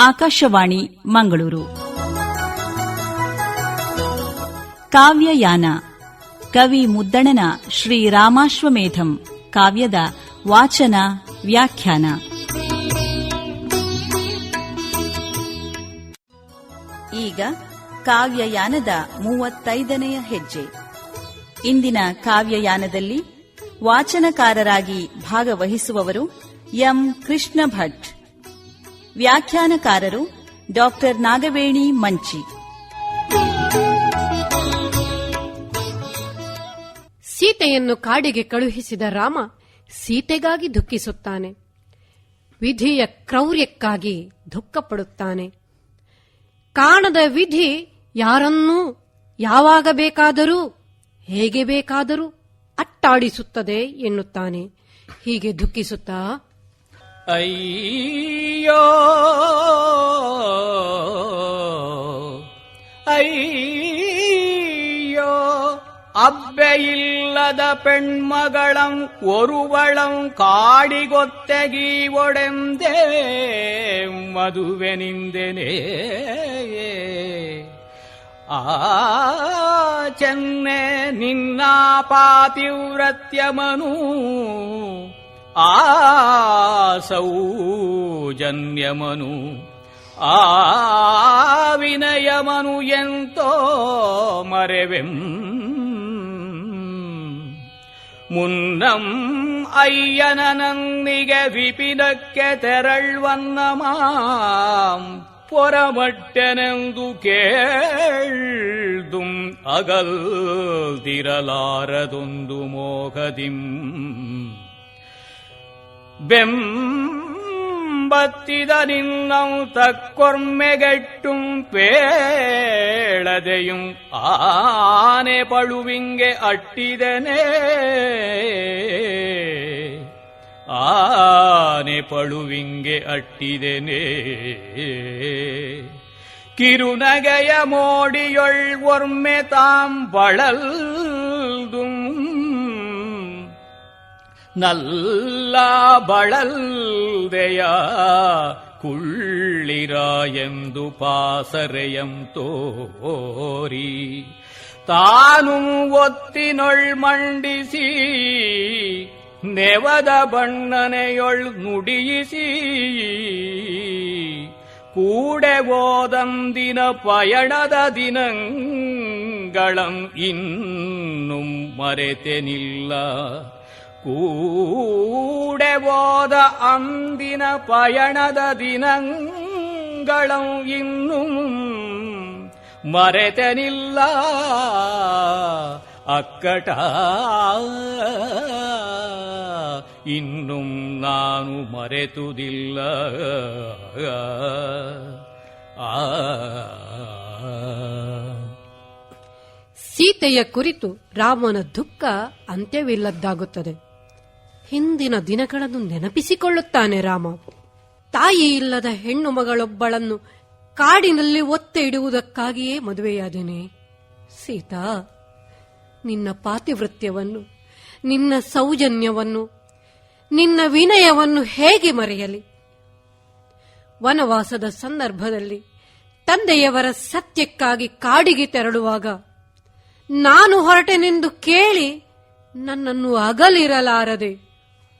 ಆಕಾಶವಾಣಿ, ಮಂಗಳೂರು. ಕಾವ್ಯಯಾನ, ಕವಿ ಮುದ್ದಣನ ಶ್ರೀರಾಮಾಶ್ವಮೇಧಂ ಕಾವ್ಯದ ವಾಚನ, ವ್ಯಾಖ್ಯಾನ. ಈಗ ಕಾವ್ಯಯಾನದ ಮೂವತ್ತೈದನೆಯ ಹೆಜ್ಜೆ. ಇಂದಿನ ಕಾವ್ಯಯಾನದಲ್ಲಿ ವಾಚನಕಾರರಾಗಿ ಭಾಗವಹಿಸುವವರು ಎಂ ಕೃಷ್ಣ ಭಟ್ ವ್ಯಾಖ್ಯಾನಕಾರರು ಡಾಕ್ಟರ್ ನಾಗವೇಣಿ ಮಂಚಿ. ಸೀತೆಯನ್ನು ಕಾಡಿಗೆ ಕಳುಹಿಸಿದ ರಾಮ ಸೀತೆಗಾಗಿ ದುಃಖಿಸುತ್ತಾನೆ. ವಿಧಿಯ ಕ್ರೌರ್ಯಕ್ಕಾಗಿ ದುಃಖಪಡುತ್ತಾನೆ. ಕಾಣದ ವಿಧಿ ಯಾರನ್ನೂ ಯಾವಾಗ ಬೇಕಾದರೂ ಹೇಗೆ ಬೇಕಾದರೂ ಅಟ್ಟಾಡಿಸುತ್ತದೆ ಎನ್ನುತ್ತಾನೆ. ಹೀಗೆ ದುಃಖಿಸುತ್ತಾ ಅಯ್ಯೋ ಅಯ್ಯೋ ಅಬ್ಬೆಯಿಲ್ಲದ ಪೆಣ್ಮಗಳಂ ಒರುವಳಂ ಕಾಡಿಗೊತ್ತೆಗಿ ಒಡೆಂದೇ ಮದುವೆನಿಂದೆನೇ ಆ ಚೆನ್ನೆ ನಿನ್ನ ಪಾತಿವ್ರತ್ಯಮನು ಸೌಜನ್ಯಮನು ಆ ವಿನಯಮನು ಎಂತೋ ಮರೆವೆಂ. ಮುನ್ನಂ ಅಯ್ಯನ ನನ್ನಿಗೆ ವಿಪಿನಕ್ಕೆ ತೆರಳ್ವನ್ನ ಮಾಂ ಕೇಳ್ದುಂ ಅಗಲ್ದಿರಲಾರದೊಂದು ಮೋಹದಿಂ. വെമ്പത്തിതനിന്നൗ തക്കൊർമ്മകെട്ടും പേളതയും ആനെ പഴുവിങ്കെ അട്ടിതനേ ആനെ പഴുവിങ്കെ അട്ടിതനേ കിരുനഗയമോടിയൊൾ ഒർമ്മെ താം വളൽ ನಲ್ಲ ಬಳಲ್ದೆಯ ಕುಳ್ಳಿರ ಎಂದು ಪಾಸರೆಯಂ ತೋರಿ. ತಾನು ಒತ್ತಿನೊಳ್ ಮಂಡಿಸಿ, ನೆವದ ಬಣ್ಣನೆಯೊಳ್ ನುಡಿಯಿಸಿ. ಕೂಡೆ ಓದಂದಿನ ಪಯಣದ ದಿನಗಳಂ ಇನ್ನು ಮರೆತೆನಿಲ್ಲ. ಓದ ಅಂದಿನ ಪಯಣದ ದಿನಗಳಂ ಇನ್ನು ಮರೆತನಿಲ್ಲ. ಅಕ್ಕಟ, ಇನ್ನು ನಾನು ಮರೆತುದಿಲ್ಲ. ಆ. ಸೀತೆಯ ಕುರಿತು ರಾಮನ ದುಃಖ ಅಂತ್ಯವಿಲ್ಲದ್ದಾಗುತ್ತದೆ. ಹಿಂದಿನ ದಿನಗಳನ್ನು ನೆನಪಿಸಿಕೊಳ್ಳುತ್ತಾನೆ ರಾಮ. ತಾಯಿ ಇಲ್ಲದ ಹೆಣ್ಣು ಮಗಳೊಬ್ಬಳನ್ನು ಕಾಡಿನಲ್ಲಿ ಒತ್ತೆ ಇಡುವುದಕ್ಕಾಗಿಯೇ ಮದುವೆಯಾದೇನೆ. ಸೀತಾ, ನಿನ್ನ ಪಾತಿವೃತ್ಯವನ್ನು, ನಿನ್ನ ಸೌಜನ್ಯವನ್ನು, ನಿನ್ನ ವಿನಯವನ್ನು ಹೇಗೆ ಮರೆಯಲಿ? ವನವಾಸದ ಸಂದರ್ಭದಲ್ಲಿ ತಂದೆಯವರ ಸತ್ಯಕ್ಕಾಗಿ ಕಾಡಿಗೆ ತೆರಳುವಾಗ ನಾನು ಹೊರಟೆನೆಂದು ಕೇಳಿ ನನ್ನನ್ನು ಅಗಲಿರಲಾರದೆ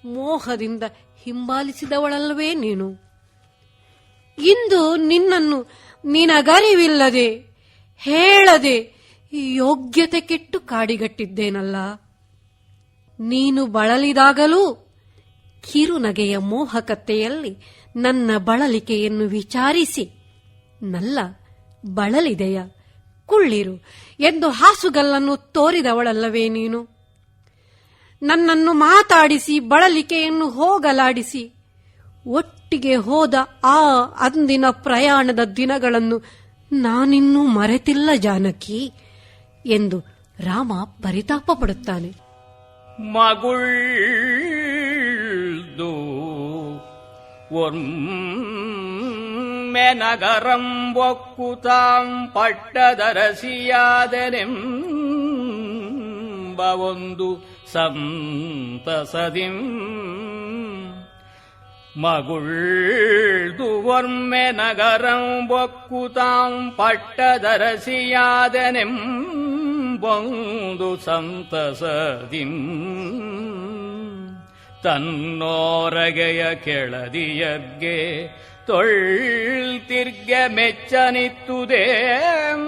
ಮೋಹದಿಂದ ಹಿಂಬಾಲಿಸಿದವಳಲ್ಲವೇ ನೀನು? ಇಂದು ನಿನ್ನನ್ನು ನಿನಗರಿವಿಲ್ಲದೆ, ಹೇಳದೆ ಯೋಗ್ಯತೆ ಕೆಟ್ಟು ಕಾಡಿಗಟ್ಟಿದ್ದೇನಲ್ಲ? ನೀನು ಬಳಲಿದಾಗಲೂ ಕಿರುನಗೆಯ ಮೋಹಕತೆಯಲ್ಲಿ ನನ್ನ ಬಳಲಿಕೆಯನ್ನು ವಿಚಾರಿಸಿ, ನಲ್ಲ, ಬಳಲಿದೆಯ, ಕುಳ್ಳಿರು ಎಂದು ಹಾಸುಗಲ್ಲನ್ನು ತೋರಿದವಳಲ್ಲವೇ ನೀನು? ನನ್ನನ್ನು ಮಾತಾಡಿಸಿ, ಬಳಲಿಕೆಯನ್ನು ಹೋಗಲಾಡಿಸಿ. ಒಟ್ಟಿಗೆ ಹೋದ ಆ ಅಂದಿನ ಪ್ರಯಾಣದ ದಿನಗಳನ್ನು ನಾನಿನ್ನೂ ಮರೆತಿಲ್ಲ ಜಾನಕಿ ಎಂದು ರಾಮ ಪರಿತಾಪ ಪಡುತ್ತಾನೆ. ಮಗುಳ್ದು ನಗರಂ ಒಕ್ಕುತಾಂ ಪಟ್ಟದರಸಿಯಾದನೆಂಬ ಒಂದು ಸಂತಸದಿಂ. ಮಗುಳ್ದುವರ್ಮೆ ನಗರಂ ಬೊಕ್ಕುತಾಂ ಪಟ್ಟದರಸಿಯಾದನೆಂಬೊಂದು ಸಂತಸದಿಂ. ತನ್ನೋರಗೆಯ ಕೆಳದಿಯಗ್ಗೆ ತೊಳ್ತಿರ್ಗೆ ಮೆಚ್ಚನಿತ್ತುದೇ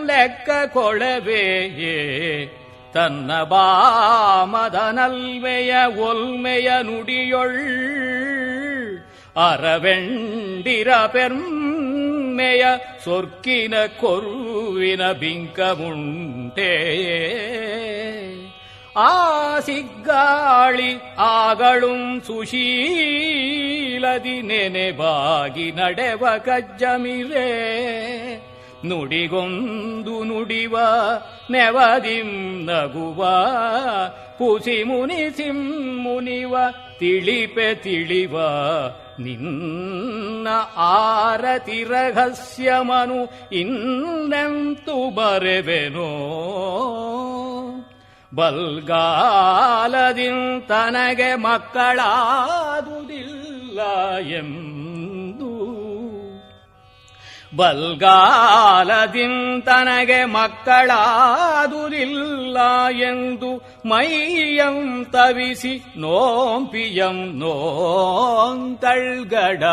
ಲೆಕ್ಕ ಕೊಳವೆಯೇ. ತನ್ನ ಬಾಮದನಲ್ಮೆಯ ಒಲ್ಮೆಯ ನುಡಿಯೊಳ್ ಅರವೆಂಡಿರ ಪೆರ್ಮೆಯ ಸೊರ್ಕಿನ ಕೊರುವಿನ ಬಿಂಕಮುಂಟೆ ಆ ಸಿಗ್ಗಾಳಿ ಆಗಳು ಸುಶೀಲದಿ ನೆನೆಬಾಗಿ ನಡೆವ ಕಜ್ಜಮಿರೆ ನುಡಿಗೊಂದು ನುಡಿವ ನೆವದಿಂ ನಗುವ ಪುಸಿ ಮುನಿಸಿಂ ಮುನಿವ ತಿಳಿಪೆ ತಿಳಿವ ನಿನ್ನ ಆರತಿ ರಹಸ್ಯಮನು ಇನ್ನೆಂತು ಬರೆವೆನೋ? ಬಲ್ಗಾಲದಿಂ ತನಗೆ ಮಕ್ಕಳಾದುದಿಲ್ಲ ಎಂದು ಬಲ್ಗಾಲದಿಂ ತನಗೆ ಮಕ್ಕಳಾದುದಿಲ್ಲ ಎಂದು ಮೈಯಂ ತವಿಸಿ ನೋಂಪಿಯಂ ನೋಂತಳ್ಗಡ.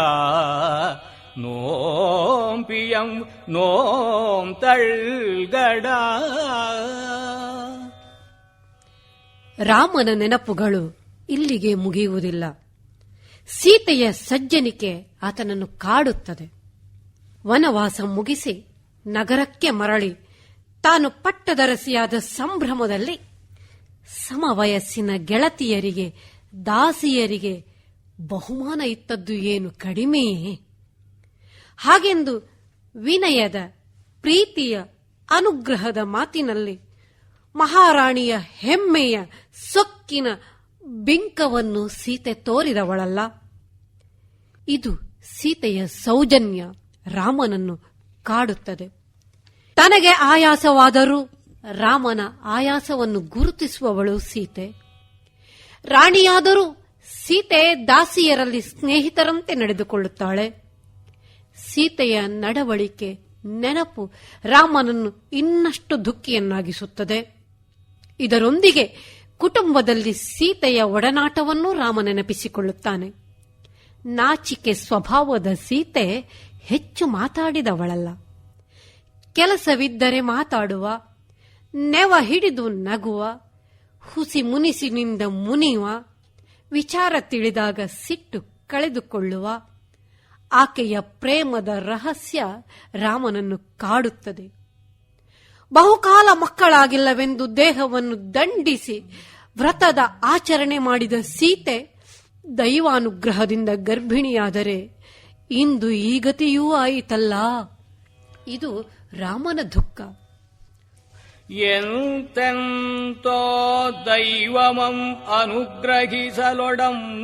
ನೋಂಪಿಯಂ ನೋಂತಳ್ಗಡ. ರಾಮನ ನೆನಪುಗಳು ಇಲ್ಲಿಗೆ ಮುಗಿಯುವುದಿಲ್ಲ. ಸೀತೆಯ ಸಜ್ಜನಿಕೆ ಆತನನ್ನು ಕಾಡುತ್ತದೆ. ವನವಾಸ ಮುಗಿಸಿ ನಗರಕ್ಕೆ ಮರಳಿ ತಾನು ಪಟ್ಟದರಸಿಯಾದ ಸಂಭ್ರಮದಲ್ಲಿ ಸಮವಯಸ್ಸಿನ ಗೆಳತಿಯರಿಗೆ, ದಾಸಿಯರಿಗೆ ಬಹುಮಾನ ಇತ್ತದ್ದು ಏನು ಕಡಿಮೆಯೇ ಹಾಗೆಂದು ವಿನಯದ, ಪ್ರೀತಿಯ, ಅನುಗ್ರಹದ ಮಾತಿನಲ್ಲಿ ಮಹಾರಾಣಿಯ ಹೆಮ್ಮೆಯ ಸೊಕ್ಕಿನ ಬಿಂಕವನ್ನು ಸೀತೆ ತೋರಿದವಳಲ್ಲ. ಇದು ಸೀತೆಯ ಸೌಜನ್ಯ. ರಾಮನನ್ನು ಕಾಡುತ್ತದೆ. ತನಗೆ ಆಯಾಸವಾದರೂ ರಾಮನ ಆಯಾಸವನ್ನು ಗುರುತಿಸುವವಳು ಸೀತೆ. ರಾಣಿಯಾದರೂ ಸೀತೆ ದಾಸಿಯರಲ್ಲಿ ಸ್ನೇಹಿತರಂತೆ ನಡೆದುಕೊಳ್ಳುತ್ತಾಳೆ. ಸೀತೆಯ ನಡವಳಿಕೆ, ನೆನಪು ರಾಮನನ್ನು ಇನ್ನಷ್ಟು ದುಃಖಿಯನ್ನಾಗಿಸುತ್ತದೆ. ಇದರೊಂದಿಗೆ ಕುಟುಂಬದಲ್ಲಿ ಸೀತೆಯ ಒಡನಾಟವನ್ನೂ ರಾಮ ನೆನಪಿಸಿಕೊಳ್ಳುತ್ತಾನೆ ನಾಚಿಕೆ ಸ್ವಭಾವದ ಸೀತೆ ಹೆಚ್ಚು ಮಾತಾಡಿದವಳಲ್ಲ. ಕೆಲಸವಿದ್ದರೆ ಮಾತಾಡುವ, ನೆವ ಹಿಡಿದು ನಗುವ, ಹುಸಿ ಮುನಿಸಿನಿಂದ ಮುನಿಯುವ, ವಿಚಾರ ತಿಳಿದಾಗ ಸಿಟ್ಟು ಕಳೆದುಕೊಳ್ಳುವ, ಆಕೆಯ ಪ್ರೇಮದ ರಹಸ್ಯ ರಾಮನನ್ನು ಕಾಡುತ್ತದೆ. ಬಹುಕಾಲ ಮಕ್ಕಳಾಗಿಲ್ಲವೆಂದು ದೇಹವನ್ನು ದಂಡಿಸಿ ವ್ರತದ ಆಚರಣೆ ಮಾಡಿದ ಸೀತೆ ದೈವಾನುಗ್ರಹದಿಂದ ಗರ್ಭಿಣಿಯಾದರೆ ಇಂದು ಈ ಗತಿಯೂ ಆಯಿತಲ್ಲ. ಇದು ರಾಮನ ದುಃಖ. ಎಂತೆಂತೋ ದೈವಮಂ ಅನುಗ್ರಹಿಸಲೊಡಂ.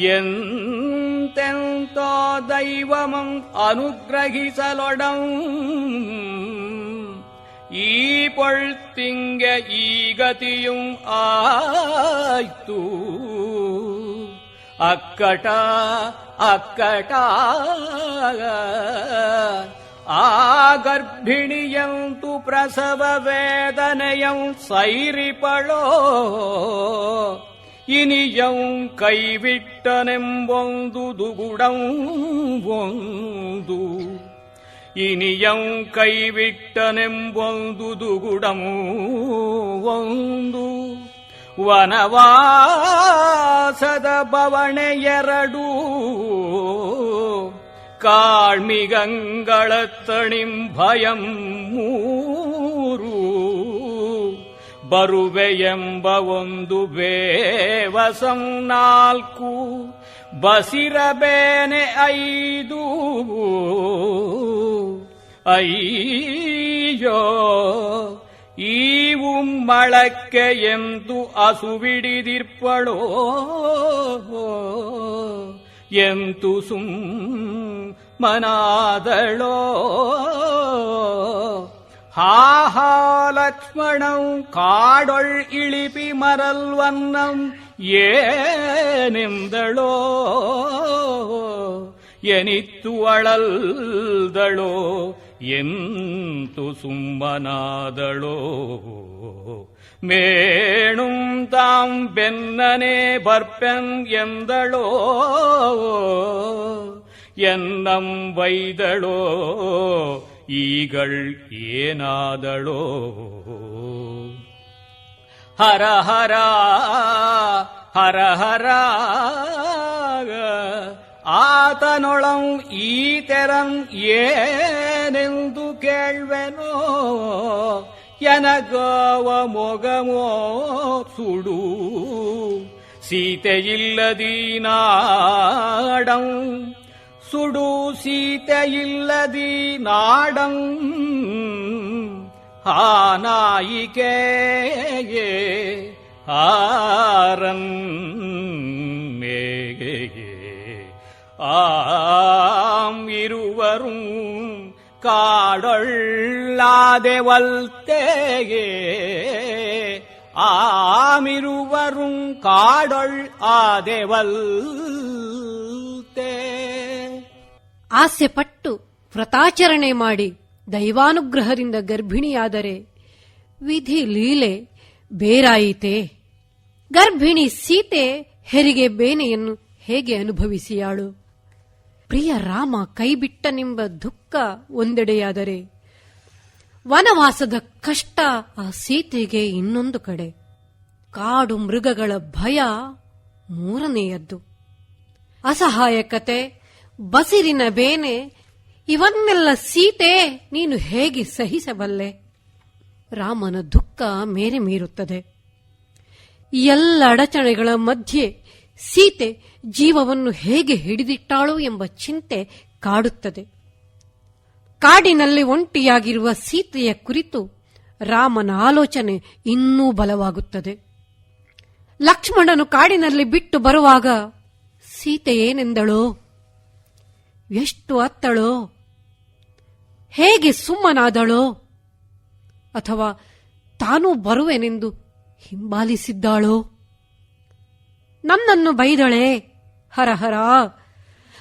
ಎಂತೆಂತೋ ದೈವಮಂ ಅನುಗ್ರಹಿಸಲೊಡಂ. ಈ ಪೊಳ್ತಿಂಗೆ ಈ ಗತಿಯು ಆಯ್ತು. ಅಕ್ಕಟ ಅಕ್ಕಟ ಆ ಗರ್ಭಿಣಿಯಂತು ಪ್ರಸವ ವೇದನೆಯಂ ಸೈರಿಪಳೋ, ಇನಿಯಂ ಕೈವಿಟ್ಟನೆಂಬೊಂದು ದುಗುಡಂ ಒಂದು. ಇನಿಯಂ ಕೈವಿಟ್ಟನೆಂಬೊಂದು ದುಗುಡಮೂ ಒಂದು. ವನವಾಸದ ಬವಣೆ ಎರಡು ಕಾಳ್ಮಿಗಂಗಳತ್ತಣಿಂ ಭಯಂ ಮೂರು ಬರುವೆಯೆಂಬ ಒಂದು ಬೇವಸಂ ನಾಲ್ಕು ಬಸಿರಬೇನೆ ಐದು ಅಯ್ಯೋ ஈவும் மழக்க எந்து அசுவிடிதிர்ப்பளோ எந்துசும் மனாதளோ? ஹாஹாலக்ஷ்மணம் காடொள் இழிபி மரல் வண்ணம் ஏனெந்தளோ? ಏನೆಂದಳೋ ಎನಿತ್ತು ಅಳಲ್ದಳೋ ಎಂತು ಸುಮ್ಮನಾದಳೋ ಮೇಣುಂ ತಾಂ ಬೆನ್ನನೆ ಬರ್ಪೆನ್ ಎಂದಳೋ ಎನ್ನಂ ವೈದಳೋ ಈಗಳ್ ಏನಾದಳೋ ಹರ ಹರ ಹರ ಹರ ಆತನೊಳಂ ಈತೆರಂ ಏನೆಂದು ಕೇಳ್ವೆನೋ ಎನಗವ ಮೊಗಮೋ ಸುಡು ಸೀತೆಯಿಲ್ಲದಿ ನಾಡಂ ಸುಡು ಸೀತೆಯಿಲ್ಲದಿ ನಾಡಂ ಹಾನಾಯಿಕೆಯೇ ಹಾರನ್ ಮೇಗೆ ஆம் இருவரும் காடொள்ளாதெவல்தேயே ஆமிருவரும் காடொள் ஆதெவல்தே ಆಸೆ ಪಟ್ಟು ವ್ರತಾಚರಣೆ ಮಾಡಿ ದೈವಾನುಗ್ರಹದಿಂದ ಗರ್ಭಿಣಿಯಾದರೆ ವಿಧಿ ಲೀಲೆ ಬೇರಾಯಿತೆ ಗರ್ಭಿಣಿ ಸೀತೆ ಹೆರಿಗೆ ಬೇನೆಯನ್ನು ಹೇಗೆ ಅನುಭವಿಸಿಯಾಳು ಪ್ರಿಯ ರಾಮ ಕೈಬಿಟ್ಟನೆಂಬ ದುಃಖ ಒಂದೆಡೆಯಾದರೆ, ವನವಾಸದ ಕಷ್ಟ ಆ ಸೀತೆಗೆ ಇನ್ನೊಂದು ಕಡೆ. ಕಾಡು ಮೃಗಗಳ ಭಯ ಮೂರನೆಯದ್ದು. ಅಸಹಾಯಕತೆ, ಬಸಿರಿನ ಬೇನೆ, ಇವನ್ನೆಲ್ಲ ಸೀತೆ ನೀನು ಹೇಗೆ ಸಹಿಸಬಲ್ಲೆ? ರಾಮನ ದುಃಖ ಮೇರೆ ಮೀರುತ್ತದೆ. ಎಲ್ಲ ಅಡಚಣೆಗಳ ಮಧ್ಯೆ ಸೀತೆ ಜೀವವನ್ನು ಹೇಗೆ ಹಿಡಿದಿಟ್ಟಾಳು ಎಂಬ ಚಿಂತೆ ಕಾಡುತ್ತದೆ. ಕಾಡಿನಲ್ಲಿ ಒಂಟಿಯಾಗಿರುವ ಸೀತೆಯ ಕುರಿತು ರಾಮನ ಆಲೋಚನೆ ಇನ್ನೂ ಬಲವಾಗುತ್ತದೆ. ಲಕ್ಷ್ಮಣನು ಕಾಡಿನಲ್ಲಿ ಬಿಟ್ಟು ಬರುವಾಗ, ಸೀತೆ ಏನೆಂದಳೋ? ಎಷ್ಟು ಅತ್ತಳೋ? ಹೇಗೆ ಸುಮ್ಮನಾದಳೋ? ಅಥವಾ ತಾನೂ ಬರುವೆನೆಂದು ಹಿಂಬಾಲಿಸಿದ್ದಾಳೋ? ನನ್ನನ್ನು ಬೈದಳೆ? ಹರಹರ.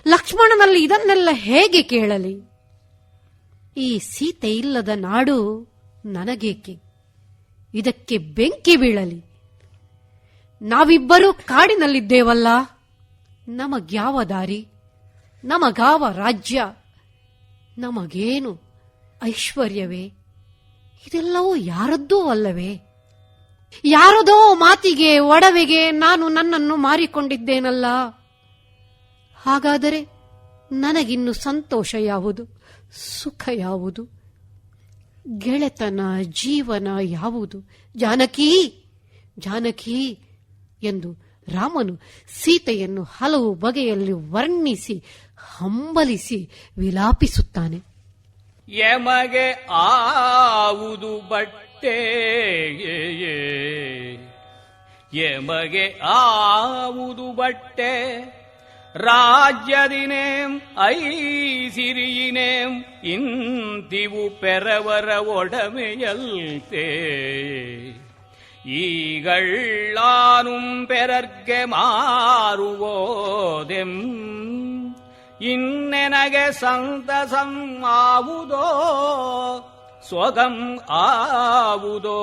ಲಕ್ಷ್ಮಣನಲ್ಲಿ ಇದನ್ನೆಲ್ಲ ಹೇಗೆ ಕೇಳಲಿ? ಈ ಸೀತೆ ಇಲ್ಲದ ನಾಡು ನನಗೇಕೆ? ಇದಕ್ಕೆ ಬೆಂಕಿ ಬೀಳಲಿ? ನಾವಿಬ್ಬರೂ ಕಾಡಿನಲ್ಲಿದ್ದೇವಲ್ಲ? ನಮಗ್ಯಾವ ದಾರಿ? ನಮಗಾವ ರಾಜ್ಯ? ನಮಗೇನು ಐಶ್ವರ್ಯವೇ? ಇದೆಲ್ಲವೂ ಯಾರದ್ದೂ ಅಲ್ಲವೇ? ಯಾರದೋ ಮಾತಿಗೆ ಒಡವೆಗೆ ನಾನು ನನ್ನನ್ನು ಮಾರಿಕೊಂಡಿದ್ದೇನಲ್ಲ? ಹಾಗಾದರೆ ನನಗಿನ್ನು ಸಂತೋಷ ಯಾವುದು? ಸುಖ ಯಾವುದು? ಗೆಳೆತನ ಜೀವನ ಯಾವುದು? ಜಾನಕಿ ಜಾನಕಿ ಎಂದು ರಾಮನು ಸೀತೆಯನ್ನು ಹಲವು ಬಗೆಯಲ್ಲಿ ವರ್ಣಿಸಿ, ಹಂಬಲಿಸಿ, ವಿಲಾಪಿಸುತ್ತಾನೆ. ಯಮಗೆ ಆವುದು ಬಟ್ಟೆ ಯಮಗೆ ಆವುದು ಬಟ್ಟೆ? ರಾಜ್ಯದಿನೇಂ, ಐಸಿರಿಯಿನೇಂ, ಇಂತಿವು ಪೆರವರ ಒಡಮೆಯಲ್ತೆ ಈಗಳ್ಳಾನುಂ ಪೆರರ್ಗೆ ಮಾರುವೋದೆಂ, ಇನ್ನೆನಗೆ ಸಂತಸಂ ಆವುದೋ, ಸ್ವಗಂ ಆವುದೋ,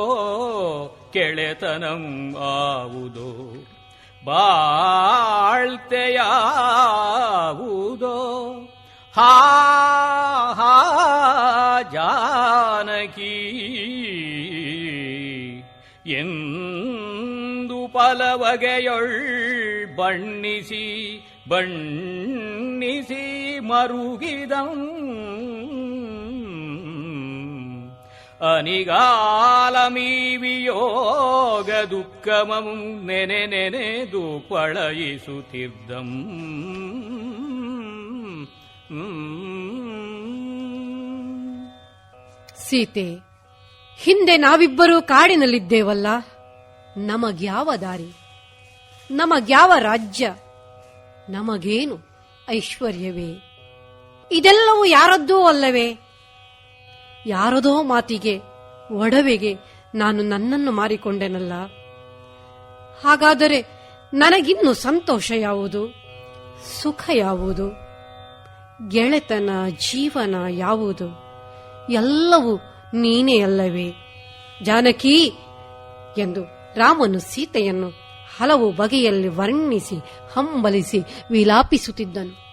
ಕೆಳೆತನಂ ಆವುದೋ. ಬಾಳ್ತೆಯಾವುದೋ ಪಲವಗೆಯೊಳ್ ಬಣ್ಣಿಸಿ ಬಣ್ಣಿಸಿ ಮರುಗಿದಂ. ಅನಿಗಾಲಮೀವಿಯೋಗ ದುಃಖಮಂ ನೆನೆ ನೆನೆದು ಪಳಯಿಸುತ್ತಿದ್ದಂ ಸೀತೆ, ಹಿಂದೆ ನಾವಿಬ್ಬರೂ ಕಾಡಿನಲ್ಲಿದ್ದೇವಲ್ಲ, ನಮಗ್ಯಾವ ದಾರಿ? ನಮಗ್ಯಾವ ರಾಜ್ಯ? ನಮಗೇನು ಐಶ್ವರ್ಯವೇ? ಇದೆಲ್ಲವೂ ಯಾರದ್ದೂ ಅಲ್ಲವೇ? ಯಾರದೋ ಮಾತಿಗೆ, ಒಡವೆಗೆ ನಾನು ನನ್ನನ್ನು ಮಾರಿಕೊಂಡೆನಲ್ಲ? ಹಾಗಾದರೆ ನನಗಿನ್ನು ಸಂತೋಷ ಯಾವುದು? ಸುಖ ಯಾವುದು? ಗೆಳೆತನ, ಜೀವನ ಯಾವುದು? ಎಲ್ಲವೂ ನೀನೇ ಅಲ್ಲವೇ? ಜಾನಕಿ ಎಂದು ರಾಮನು ಸೀತೆಯನ್ನು ಹಲವು ಬಗೆಯಲ್ಲಿ ವರ್ಣಿಸಿ ಹಂಬಲಿಸಿ ವಿಲಾಪಿಸುತ್ತಿದ್ದನು.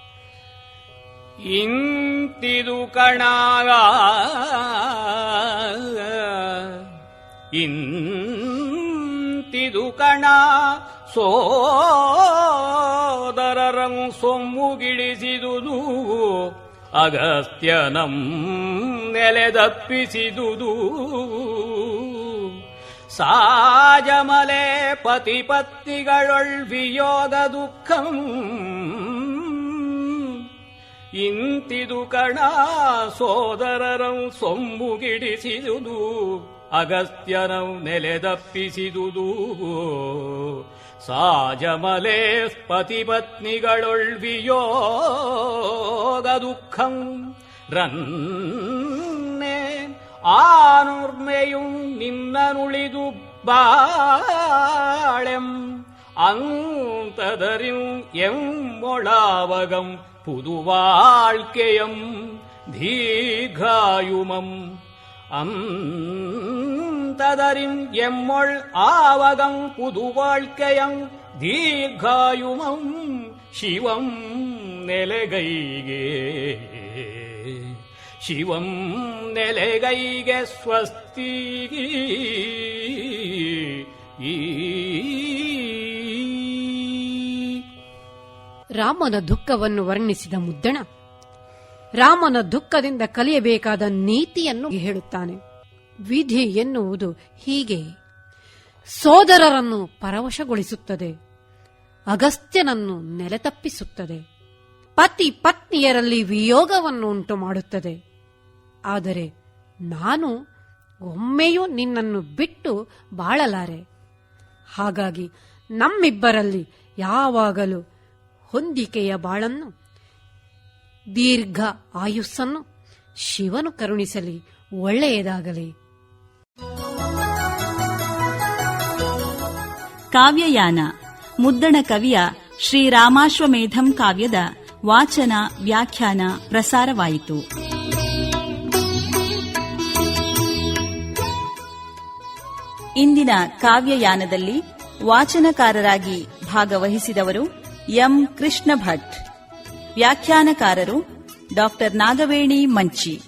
ಇಂತಿದು ಕಣಾಗ ಇಂತಿದು ಕಣ ಸೋದರರಂ ಅಗಸ್ತ್ಯ ಅಗಸ್ತ್ಯನಂ ನೆಲೆದಪ್ಪಿಸಿದುದು. ಸಾಜಮಲೆ ಪತಿಪತ್ನಿಗಳೊಳ್ ವಿಯೋಗ ದುಃಖಂ. ಇಂತಿದು ಕಣ ಸೋದರರಂ ಸೊಂಬುಗಿಡಿಸಿದುದು ಅಗಸ್ತ್ಯನಂ ನೆಲೆದಪ್ಪಿಸಿದುದು ಸಾಜಮಲೆ ಪತಿ ವಿಯೋಗ ದುಃಖಂ. ರನ್ನೆ ആനൂർമ്മയും നിന്നനുളിതു ബാളം. അന്തതറിയും എമ്മൊളാവകം പുതുവാഴ്ക്കയം ദീഘായുമം അന്തതറിയും എമ്മൊൾ ആവകം പുതുവാഴ്ക്കയം ദീഘായുമം ശിവം നിലകൈകേ. ಶಿವಂ ನೆಲೆಗೈಗೆ ಸ್ವಸ್ತಿ. ರಾಮನ ದುಃಖವನ್ನು ವರ್ಣಿಸಿದ ಮುದ್ದಣ. ರಾಮನ ದುಃಖದಿಂದ ಕಲಿಯಬೇಕಾದ ನೀತಿಯನ್ನು ಹೇಳುತ್ತಾನೆ. ವಿಧಿ ಎನ್ನುವುದು ಹೀಗೆ. ಸೋದರರನ್ನು ಪರವಶಗೊಳಿಸುತ್ತದೆ. ಅಗಸ್ತ್ಯನನ್ನು ನೆಲೆತಪ್ಪಿಸುತ್ತದೆ. ಪತಿ ಪತ್ನಿಯರಲ್ಲಿ ವಿಯೋಗವನ್ನು ಉಂಟು ಮಾಡುತ್ತದೆ ಆದರೆ ನಾನು ಒಮ್ಮೆಯೂ ನಿನ್ನನ್ನು ಬಿಟ್ಟು ಬಾಳಲಾರೆ. ಹಾಗಾಗಿ ನಮ್ಮಿಬ್ಬರಲ್ಲಿ ಯಾವಾಗಲೂ ಹೊಂದಿಕೆಯ ಬಾಳನ್ನು, ದೀರ್ಘ ಆಯುಸ್ಸನ್ನು ಶಿವನು ಕರುಣಿಸಲಿ, ಒಳ್ಳೆಯದಾಗಲಿ. ಕಾವ್ಯಯಾನ, ಮುದ್ದಣ ಕವಿಯ ಶ್ರೀರಾಮಾಶ್ವಮೇಧಂ ಕಾವ್ಯದ ವಾಚನ, ವ್ಯಾಖ್ಯಾನ, ಪ್ರಸಾರವಾಯಿತು. ಇಂದಿನ ಕಾವ್ಯಯಾನದಲ್ಲಿ ವಾಚನಕಾರರಾಗಿ ಭಾಗವಹಿಸಿದವರು ಎಂ. ಕೃಷ್ಣ ಭಟ್ ವ್ಯಾಖ್ಯಾನಕಾರರು ಡಾಕ್ಟರ್ ನಾಗವೇಣಿ ಮಂಚಿ.